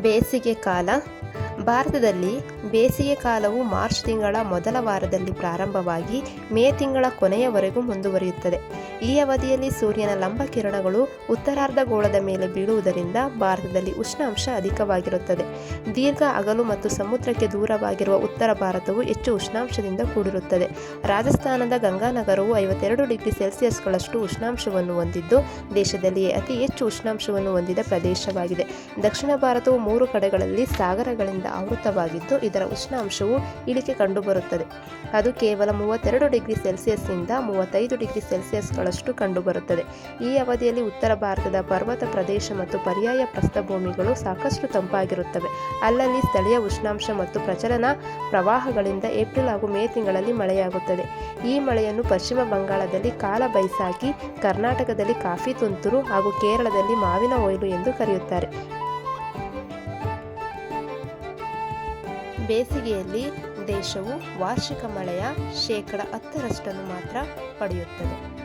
ಬೇಸಿಗೆ ಕಾಲ ಭಾರತದಲ್ಲಿ ಬೇಸಿಗೆ ಕಾಲವು ಮಾರ್ಚ್ ತಿಂಗಳ ಮೊದಲ ವಾರದಲ್ಲಿ ಪ್ರಾರಂಭವಾಗಿ ಮೇ ತಿಂಗಳ ಕೊನೆಯವರೆಗೂ ಮುಂದುವರಿಯುತ್ತದೆ. ಈ ಅವಧಿಯಲ್ಲಿ ಸೂರ್ಯನ ಲಂಬ ಕಿರಣಗಳು ಉತ್ತರಾರ್ಧಗೋಳದ ಮೇಲೆ ಬೀಳುವುದರಿಂದ ಭಾರತದಲ್ಲಿ ಉಷ್ಣಾಂಶ ಅಧಿಕವಾಗಿರುತ್ತದೆ. ದೀರ್ಘ ಅಗಲು ಮತ್ತು ಸಮುದ್ರಕ್ಕೆ ದೂರವಾಗಿರುವ ಉತ್ತರ ಭಾರತವು ಹೆಚ್ಚು ಉಷ್ಣಾಂಶದಿಂದ ಕೂಡಿರುತ್ತದೆ. ರಾಜಸ್ಥಾನದ ಗಂಗಾನಗರವು ಐವತ್ತೆರಡು ಡಿಗ್ರಿ ಸೆಲ್ಸಿಯಸ್ಗಳಷ್ಟು ಉಷ್ಣಾಂಶವನ್ನು ಹೊಂದಿದ್ದು, ದೇಶದಲ್ಲಿಯೇ ಅತಿ ಹೆಚ್ಚು ಉಷ್ಣಾಂಶವನ್ನು ಹೊಂದಿದ ಪ್ರದೇಶವಾಗಿದೆ. ದಕ್ಷಿಣ ಭಾರತವು ಮೂರು ಕಡೆಗಳಲ್ಲಿ ಸಾಗರಗಳಿಂದ ಆವೃತವಾಗಿದ್ದು ಇದರ ಉಷ್ಣಾಂಶವು ಇಳಿಕೆ ಕಂಡುಬರುತ್ತದೆ. ಅದು ಕೇವಲ ಮೂವತ್ತೆರಡು ಡಿಗ್ರಿ ಸೆಲ್ಸಿಯಸ್ನಿಂದ ಮೂವತ್ತೈದು ಡಿಗ್ರಿ ಸೆಲ್ಸಿಯಸ್ಗಳಷ್ಟು ಕಂಡುಬರುತ್ತದೆ. ಈ ಅವಧಿಯಲ್ಲಿ ಉತ್ತರ ಭಾರತದ ಪರ್ವತ ಪ್ರದೇಶ ಮತ್ತು ಪರ್ಯಾಯ ಪ್ರಸ್ಥಭೂಮಿಗಳು ಸಾಕಷ್ಟು ತಂಪಾಗಿರುತ್ತವೆ. ಅಲ್ಲಲ್ಲಿ ಸ್ಥಳೀಯ ಉಷ್ಣಾಂಶ ಮತ್ತು ಪ್ರಚಲನ ಪ್ರವಾಹಗಳಿಂದ ಏಪ್ರಿಲ್ ಹಾಗೂ ಮೇ ತಿಂಗಳಲ್ಲಿ ಮಳೆಯಾಗುತ್ತದೆ. ಈ ಮಳೆಯನ್ನು ಪಶ್ಚಿಮ ಬಂಗಾಳದಲ್ಲಿ ಕಾಲ ಬೈಸಾಕಿ, ಕರ್ನಾಟಕದಲ್ಲಿ ಕಾಫಿ ತುಂತುರು ಹಾಗೂ ಕೇರಳದಲ್ಲಿ ಮಾವಿನ ಒಯ್ಲು ಎಂದು ಕರೆಯುತ್ತಾರೆ. ಬೇಸಿಗೆಯಲ್ಲಿ ದೇಶವು ವಾರ್ಷಿಕ ಮಳೆಯ ಶೇಕಡ ಹತ್ತರಷ್ಟನ್ನು ಮಾತ್ರ ಪಡೆಯುತ್ತದೆ.